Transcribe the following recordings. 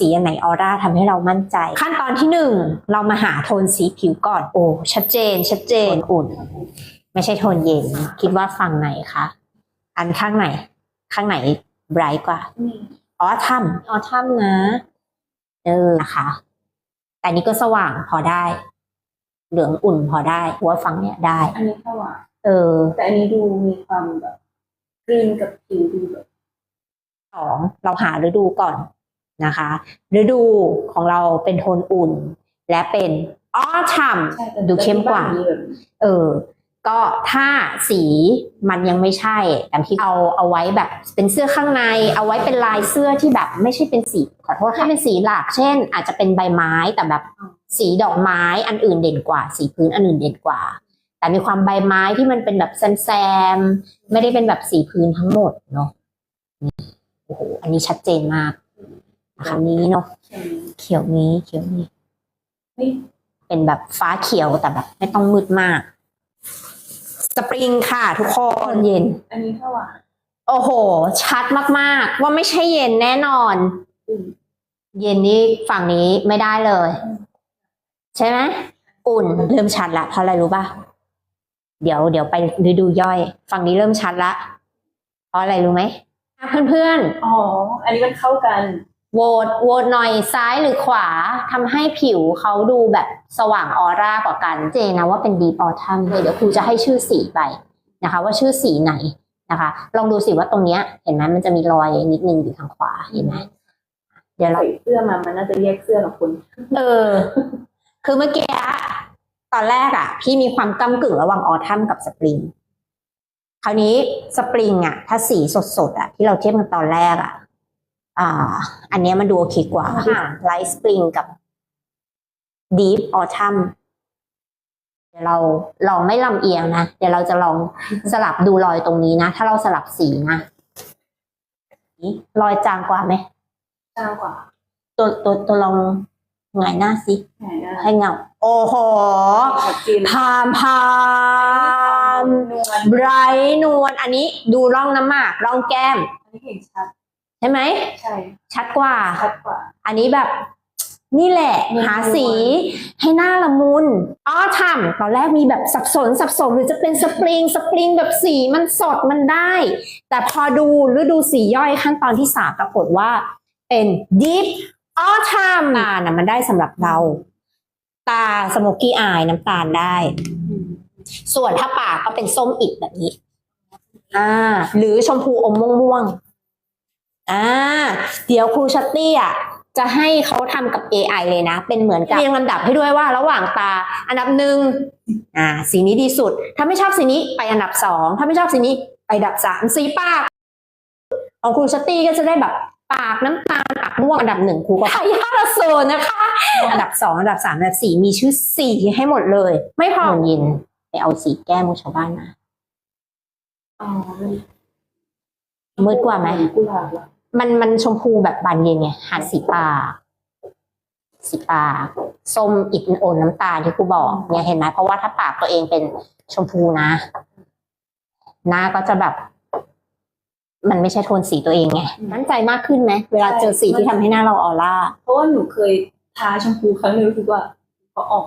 สีอันไหนออร่าทำให้เรามั่นใจ ขั้นตอนที่หนึ่งเรามาหาโทนสีผิวก่อน โอ้ ชัดเจน ชัดเจนอุ่น ไม่ใช่โทนเย็น คิดว่าฝั่งไหนคะ อันข้างไหน ข้างไหนไบรท์กว่า ออทัมออทัมนะ เออนะคะ แต่นี้ก็สว่างพอได้ เหลืองอุ่นพอได้หัวาฝั่งเนี้ยได้ อันนี้สว่าง เออ แต่อันนี้ดูมีความแบบกรีนกับผิวดูแบบสองเราหาฤดูก่อน นะคะ ฤดูของเราเป็นโทนอุ่น และเป็นออทัมใช่แต่ดูเข้มกว่าแต่ที่บ้นมีแบบเออ ก็ถ้าสีมันยังไม่ใช่แต่ที่เอาเอาไว้แบบเป็นเสื้อข้างใน เอาไว้เป็นลายเสื้อที่แบบไม่ใช่เป็นสีขอโทษให้เป็นสีหลัก เช่น อาจจะเป็นใบไม้แต่แบบสีดอกไม้อันอื่นเด่นกว่า สีพื้นอันอื่นเด่นกว่า แต่มีความใบไม้ที่มันเป็นแบบแซมๆไม่ได้เป็นแบบสีพื้นทั้งหมดเนาะนี่โอ้โหอันนี้ชัดเจนมาก นะคะนี้เนาะใช่ไหมเขียวนี้เขียวนี้นี่เป็นแบบฟ้าเขียวแต่แบบ ไม่ต้องมืดมาก สปริงค่ะ ทุกคนเย็น อันนี้สว่างโอ้โห ชัดมากๆ ว่าไม่ใช่เย็นแน่นอนอืมเย็นนี่ฝั่งนี้ไม่ได้เลย ใช่ไหมอุ่นเริ่มชัดละเพราะอะไรรู้ป่ะเดี๋ยวเดี๋ยวไปฤดูย่อย ฝั่งนี้เริ่มชัดละเพราะอะไรรู้ไหมอะเพื่อนๆอ๋อ อันนี้มันเข้ากัน โหวตโหวตหน่อยซ้ายหรือขวาทำให้ผิวเขาดูแบบสว่างออร่ากว่ากัน เจนนะว่าเป็นดีปอทัมเดี๋ยวครูจะให้ชื่อสีไปนะคะ ว่าชื่อสีไหนนะคะ ลองดูสิว่าตรงเนี้ย เห็นไหมมันจะมีรอยนิดนึงอยู่ทางขวาเห็นไหมเดี๋ยวเราใส่เสื้อมามันน่าจะแยกเสื้อกับคนเออ คือเมื่อกี้อะตอนแรกอะ พี่มีความก้ากึ่งระหว่างออทัมกับสปริงคราวนี้สปริงอะ ถ้าสีสดๆอะที่เราเทียบกันตอนแรกอะ อ่า อันเนี้ยมันดูโอเคกว่าไลท์สปริงกับดีฟออทัมเดี๋ยวเราลองไม่ลำเอียงนะ เดี๋ยวเราจะลองสลับดูรอยตรงนี้นะ ถ้าเราสลับสีนะนี่รอยจางกว่าไหมจ้างกว่า ตัวตัวตัวลองหงายหน้าสิไหนนะให้เงา โอ้โหชัดเจนพามพามนวลไบรท์นวลอันนี้ดูร่องน้ำหมากร่องแก้มอันนี้เห็นชัด ใช่ไหมใช่ชัดกว่า ชัดกว่า อันนี้แบบนี่แหละนวลๆหาสีให้หน้าละมุนอ้อทำตอนแรกมีแบบสับสนสับสนหรือจะเป็นสปริงสปริงแบบสีมันสดมันได้ แต่พอดูหรือดูสีย่อยขั้นตอนที่สามปรากฏว่าเป็น deep autumn ตาน่ะมันได้สำหรับเรา ตาสโมกี้อายน้ำตาลได้อืมส่วนถ้าปากก็เป็นส้มอิดแบบนี้ อ่า หรือชมพูอมม่วงๆ อ่าเดี๋ยวครูชัตตี้อะจะให้เขาทำกับ AI เลยนะ เป็นเหมือนกับเรียงลำดับให้ด้วยว่าระหว่างตาอันดับหนึ่งอ่าสีนี้ดีสุด ถ้าไม่ชอบสีนี้ไปอันดับสองถ้าไม่ชอบสีนี้ไปอันดับสามสีปากของครูชัตตี้ก็จะได้แบบปากน้ำตาลปากม่วงอันดับหนึ่งครูก็ทายาทโซนนะคะ อันดับสองอันดับสามอันดับสี่มีชื่อสีให้หมดเลย ไม่พอยิน ไปเอาสีแก้มของชาวบ้านมาอ๋อมืดกว่าไหม กุหลาบเหรอมันมันชมพูแบบบานเย็นไงหาสีปากสีปากส้มอิดโอนน้ำตาลที่ครูบอก เนี่ยเห็นไหมเพราะว่าถ้าปากตัวเองเป็นชมพูนะ หน้าก็จะแบบ มันไม่ใช่โทนสีตัวเองไงมั่นใจมากขึ้นไหมเวลาเจอสีที่ทำให้หน้าเราออร่า เพราะว่าหนูเคยทาชมพูครั้งหนึงรู้สึกว่าพอออก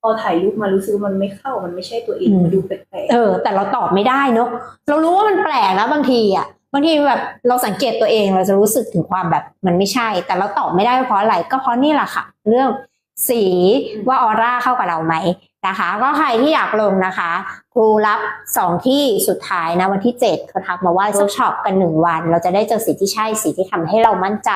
พอถ่ายรูปมารู้สึกว่ามันไม่เข้ามันไม่ใช่ตัวเองอืม มันดูแปลกเออ แต่เราตอบไม่ได้เนอะเรารู้ว่ามันแปลกนะบางทีอะ บางทีแบบเราสังเกตตัวเองเราจะรู้สึกถึงความแบบมันไม่ใช่ แต่เราตอบไม่ได้เพราะอะไรก็เพราะนี่แหละค่ะ เรื่องสีว่าออร่าเข้ากับเราไหมนะคะ ก็ใครที่อยากลงนะคะ ครูรับสองที่สุดท้ายนะวันที่เจ็ดเขาทักมาว่าเวิร์กช็อปกันหนึ่งวัน เราจะได้เจอสีที่ใช่สีที่ทำให้เรามั่นใจ